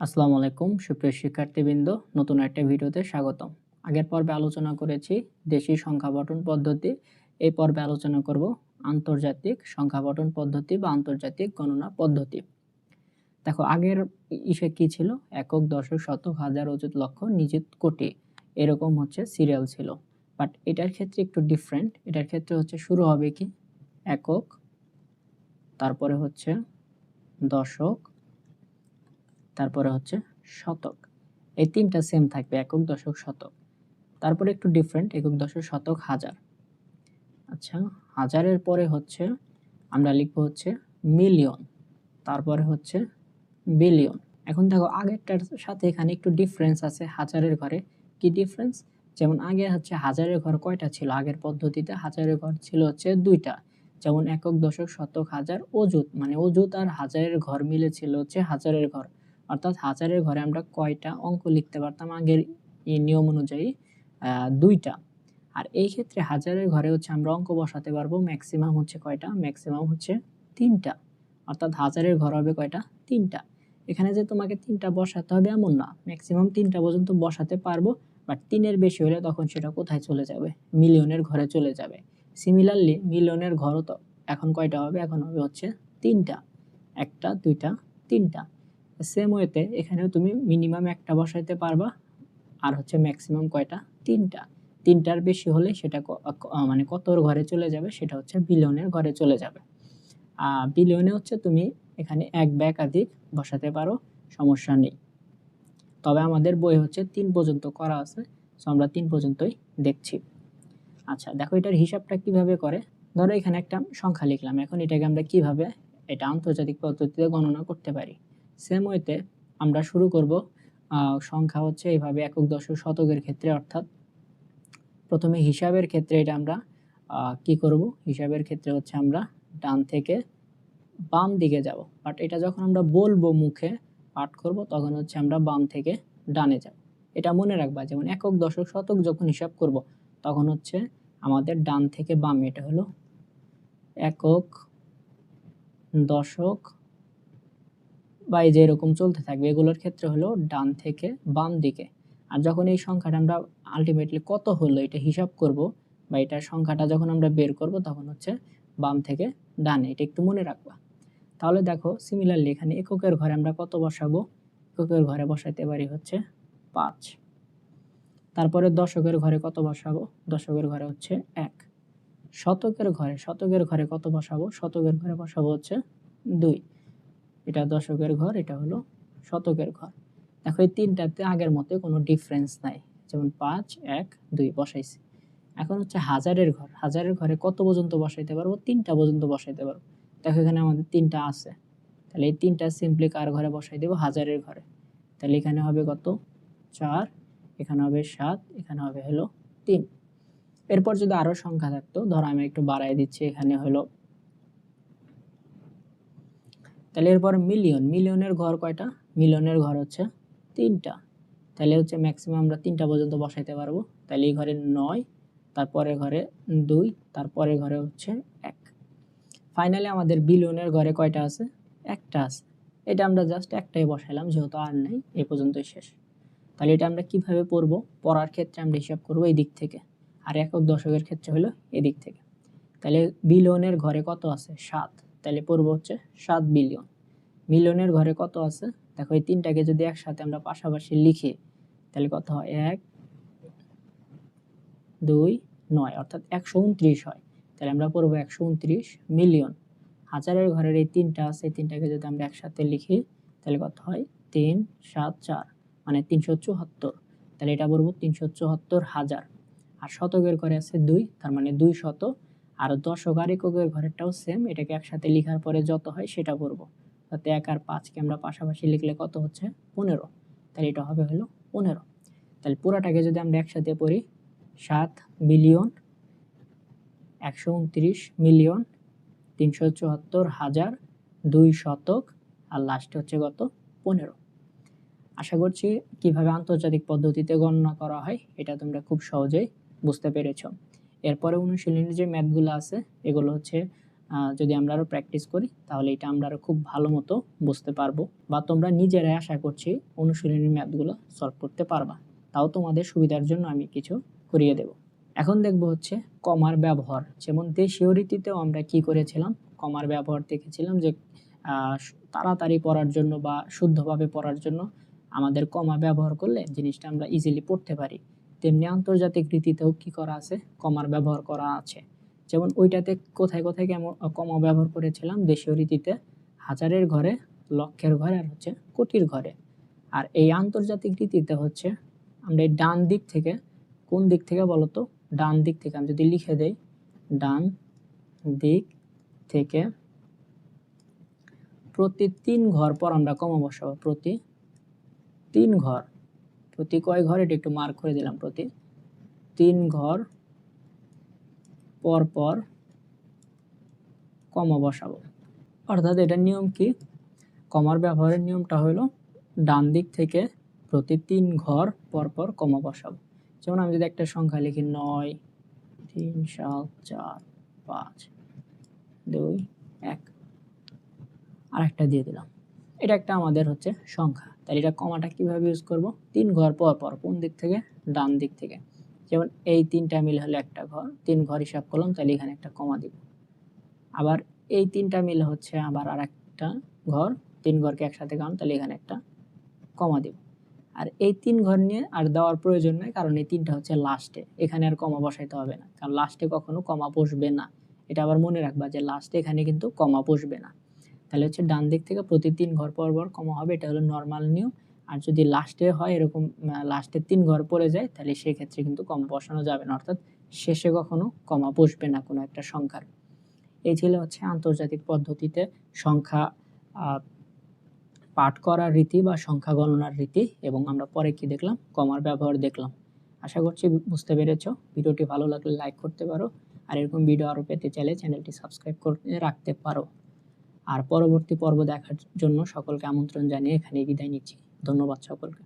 আসসালামু আলাইকুম, সুপ্রিয় শিক্ষার্থীবৃন্দ, নতুন একটা ভিডিওতে স্বাগতম। আগের পর্বে আলোচনা করেছি দেশি সংখ্যা গঠন পদ্ধতি, এই পর্বে আলোচনা করব আন্তর্জাতিক সংখ্যা গঠন পদ্ধতি বা আন্তর্জাতিক গণনা পদ্ধতি। দেখো, আগের ইসে কি ছিল? একক, দশক, শতক, হাজার, অযুত, লক্ষ, নিযুত, কোটি। এরকম হচ্ছে সিরিয়াল ছিল। বাট এটার ক্ষেত্রে একটু ডিফারেন্ট এটার ক্ষেত্রে হচ্ছে শুরু হবে কি? একক, তারপরে হচ্ছে দশক তারপরে হচ্ছে শতক। এই তিনটা সেম থাকবে, একক দশক, শতক। তারপরে একটু ডিফারেন্ট একক দশক, শতক, হাজার। আচ্ছা হাজারের পরে হচ্ছে আমরা লিখব হচ্ছে মিলিয়ন তারপরে হচ্ছে বিলিয়ন এখন দেখো, আগেরটার সাথে এখানে একটু ডিফারেন্স আছে হাজারের ঘরে। কি ডিফারেন্স যেমন আগে হচ্ছে হাজারের ঘর কয়টা ছিল? আগের পদ্ধতিতে হাজারের ঘর ছিল হচ্ছে দুইটা। যেমন একক দশক, শতক, হাজার অজুত মানে অজুত আর হাজারের ঘর মিলে ছিল হচ্ছে হাজারের ঘর। অর্থাৎ হাজারের ঘরে আমরা কয়টা অঙ্ক লিখতে পারতাম আগের এই নিয়ম অনুযায়ী? দুইটা। আর এই ক্ষেত্রে হাজারের ঘরে হচ্ছে আমরা অঙ্ক বসাতে পারব ম্যাক্সিমাম হচ্ছে কয়টা? ম্যাক্সিমাম হচ্ছে তিনটা। অর্থাৎ হাজারের ঘর হবে কয়টা? তিনটা। এখানে যে তোমাকে তিনটা বসাতে হবে এমন না। ম্যাক্সিমাম তিনটা পর্যন্ত বসাতে পারব বাট তিনের বেশি হলে তখন সেটা কোথায় চলে যাবে? মিলিয়নের ঘরে চলে যাবে। সিমিলারলি মিলিয়নের ঘরও তো এখন কয়টা হবে? এখন হবে হচ্ছে তিনটা। একটা, দুইটা, তিনটা। সেম ওয়েতে এখানেও তুমি মিনিমাম একটা বসাইতে পারবা, আর হচ্ছে ম্যাক্সিমাম কয়টা? তিনটা। তিনটার বেশি হলে সেটা মানে কতর ঘরে চলে যাবে সেটা হচ্ছে বিলিয়নের ঘরে চলে যাবে। বিলিয়নে হচ্ছে তুমি এখানে এক বা একাধিক বসাতে পারো, সমস্যা নেই। তবে আমাদের বই হচ্ছে তিন পর্যন্ত করা আছে সো আমরা তিন পর্যন্তই দেখছি। আচ্ছা দেখো এটার হিসাবটা কীভাবে করে? ধরো এখানে একটা সংখ্যা লিখলাম, এখন এটাকে আমরা কীভাবে, এটা আন্তর্জাতিক পদ্ধতিতে গণনা করতে পারি? সেম ওয়েতে আমরা শুরু করব সংখ্যা হচ্ছে এইভাবে একক দশক শতকের ক্ষেত্রে, অর্থাৎ প্রথমে হিসাবের ক্ষেত্রে এটা আমরা কি করব? হিসাবের ক্ষেত্রে হচ্ছে আমরা ডান থেকে বাম দিকে যাব। বাট এটা যখন আমরা বলব মুখে পাঠ করব, তখন হচ্ছে আমরা বাম থেকে ডানে যাব। এটা মনে রাখবা, যেমন একক দশক শতক যখন হিসাব করব, তখন হচ্ছে আমাদের ডান থেকে বাম, এটা হলো একক দশক বা এই যে এরকম চলতে থাকবে, এগুলোর ক্ষেত্রে হলো ডান থেকে বাম দিকে। আর যখন এই সংখ্যাটা আমরা আলটিমেটলি কত হলো এটা হিসাব করব বা এটার সংখ্যাটা যখন আমরা বের করব তখন হচ্ছে বাম থেকে ডানে, এটা একটু মনে রাখবা। তাহলে দেখো সিমিলারলি এখানে এককের ঘরে আমরা কত বসাবো? এককের ঘরে বসাইতে পারি হচ্ছে পাঁচ। তারপরে দশকের ঘরে কত বসাবো? দশকের ঘরে হচ্ছে এক। শতকের ঘরে শতকের ঘরে কত বসাবো? শতকের ঘরে বসাবো হচ্ছে দুই। এটা দশকের ঘর, এটা হলো শতকের ঘর। দেখো, এই তিনটাতে আগের মতো কোনো ডিফারেন্স নাই। যেমন পাঁচ, এক, দুই বসাইছি। এখন হচ্ছে হাজারের ঘর। হাজারের ঘরে কত পর্যন্ত বসাইতে পারব? তিনটা পর্যন্ত বসাইতে পারব। দেখো, এখানে আমাদের তিনটা আছে। তাহলে এই তিনটা সিম্পলি কার ঘরে বসাই দেবো? হাজারের ঘরে। তাহলে এখানে হবে কত? চার, এখানে হবে সাত, এখানে হবে হলো তিন। এরপর যদি আরও সংখ্যা থাকতো, ধরো আমি একটু বাড়াই দিচ্ছি, এখানে হলো তাহলে এরপর মিলিয়ন মিলিয়নের ঘর কয়টা? মিলিয়নের ঘর হচ্ছে তিনটা। তাহলে হচ্ছে ম্যাক্সিমাম আমরা তিনটা পর্যন্ত বসাইতে পারব। তাহলে এই ঘরে নয়, তারপরে ঘরে দুই, তারপরে ঘরে হচ্ছে এক। ফাইনালি আমাদের বিলিয়নের ঘরে কয়টা আছে? একটা আছে। এটা আমরা জাস্ট একটাই বসাইলাম, যেহেতু আর নেই, এ পর্যন্তই শেষ। তাহলে এটা আমরা কীভাবে পড়ব? পড়ার ক্ষেত্রে আমরা হিসাব করব এই দিক থেকে। আর একক দশকের ক্ষেত্রে হলো এদিক থেকে। তাহলে বিলিয়নের ঘরে কত আছে? সাত। তাহলে পড়ব হচ্ছে সাত বিলিয়ন মিলিয়নের ঘরে কত আছে? দেখো এই তিনটাকে যদি একসাথে আমরা পাশাপাশি লিখি, তাহলে কত হয়? এক, দুই, নয়, অর্থাৎ একশো উনত্রিশ হয়। তাহলে আমরা পড়ব একশো উনত্রিশ মিলিয়ন। হাজারের ঘরের এই তিনটা আছে, এই তিনটাকে যদি আমরা একসাথে লিখি, তাহলে কত হয়? তিন, সাত, চার মানে তিনশো চুয়াত্তর। তাহলে এটা পড়ব তিনশো চুয়াত্তর হাজার। আর শতকের ঘরে আছে দুই, তার মানে দুই শত আর দশক আর এককের ঘরেরটাও সেম এটাকে একসাথে লেখার পরে যত হয় সেটা করব তাতে এক আর পাঁচকে আমরা পাশাপাশি লিখলে কত হচ্ছে? পনেরো। তাহলে এটা হবে হলো পনেরো। তাহলে পুরাটাকে যদি আমরা একসাথে পড়ি, সাত বিলিয়ন একশো উনত্রিশ মিলিয়ন তিনশো চুয়াত্তর হাজার দুই শতক, আর লাস্টে হচ্ছে কত? পনেরো। আশা করছি কীভাবে আন্তর্জাতিক পদ্ধতিতে গণনা করা হয়, এটা তোমরা খুব সহজেই বুঝতে পেরেছ। এরপরে অনুশীলনের যে ম্যাথগুলো আছে, এগুলো হচ্ছে যদি আমরা আরও প্র্যাকটিস করি, তাহলে এটা আমরা আরও খুব ভালো মতো বুঝতে পারব বা তোমরা নিজেরাই আশা করছি অনুশীলনী ম্যাথগুলো সলভ করতে পারবা। তাও তোমাদের সুবিধার জন্য আমি কিছু করিয়ে দেব। এখন দেখব হচ্ছে কমার ব্যবহার। যেমন দেশীয় রীতিতেও আমরা কি করেছিলাম? কমার ব্যবহার দেখেছিলাম যে তাড়াতাড়ি পড়ার জন্য বা শুদ্ধভাবে পড়ার জন্য আমাদের কমা ব্যবহার করলে জিনিসটা আমরা ইজিলি পড়তে পারি। তেমনি আন্তর্জাতিক রীতিতেও কি করা আছে? কমার ব্যবহার করা আছে। যেমন ওইটাতে কোথায় কোথায় কেমন কমা ব্যবহার করেছিলাম, দেশীয় রীতিতে হাজারের ঘরে, লক্ষের ঘরে আর হচ্ছে কোটির ঘরে। আর এই আন্তর্জাতিক রীতিতে হচ্ছে আমরা এই ডান দিক থেকে, কোন দিক থেকে বলতো? ডান দিক থেকে, আমি যদি লিখে দেই, ডান দিক থেকে প্রতি তিন ঘর পর আমরা কমা বসাবো প্রতি তিন ঘর। প্রতি কয় ঘর? এটা একটু মার্ক করে দিলাম প্রতি। তিন ঘর, পর পর কমা বসাবো। অর্থাৎ এটার নিয়ম কি? কমার ব্যবহারের নিয়মটা হলো ডান দিক থেকে প্রতি তিন ঘর, পর পর কমা বসাবো। যেমন আমি যদি একটা সংখ্যা লিখি নয়, তিন, সাত, চার, পাঁচ, দুই, এক আর একটা দিয়ে দিলাম। এটা একটা আমাদের হচ্ছে সংখ্যা। তাহলে এটা কমাটা কীভাবে ইউজ করব? তিন ঘর পর পর, কোন দিক থেকে? ডান দিক থেকে। যেমন এই তিনটা মিল হলে একটা ঘর, তিন ঘর হিসাব করলাম, তাহলে এখানে একটা কমা দিব। আবার এই তিনটা মিল হচ্ছে আবার আর একটা ঘর, তিন ঘরকে একসাথে কারণ তাহলে এখানে একটা কমা দিব। আর এই তিন ঘর নিয়ে আর দেওয়ার প্রয়োজন নেই, কারণ এই তিনটা হচ্ছে লাস্টে এখানে আর কমা বসাইতে হবে না, কারণ লাস্টে কখনো কমা বসবে না। এটা আবার মনে রাখবা যে লাস্টে এখানে কিন্তু কমা বসবে না। তাহলে হচ্ছে ডান দিক থেকে প্রতি তিন ঘর পর কমা হবে, এটা হলো নর্মাল নিয়ম। আর যদি লাস্টে হয় এরকম লাস্টে তিন ঘর পড়ে যায়, তাহলে সেক্ষেত্রে কিন্তু কমা বসানো যাবে না। অর্থাৎ শেষে কখনো কমা বসবে না কোনো একটা সংখ্যার। এই ছিল হচ্ছে আন্তর্জাতিক পদ্ধতিতে সংখ্যা পাঠ করার রীতি বা সংখ্যা গণনার রীতি এবং আমরা পরে কি দেখলাম? কমার ব্যবহার দেখলাম। আশা করছি বুঝতে পেরেছ। ভিডিওটি ভালো লাগলে লাইক করতে পারো। আর এরকম ভিডিও আরও পেতে চাইলে চ্যানেলটি সাবস্ক্রাইব করে রাখতে পারো। আর পরবর্তী পর্ব দেখার জন্য সকলকে আমন্ত্রণ জানিয়ে এখানে বিদায় নিচ্ছি। ধন্যবাদ সকলকে।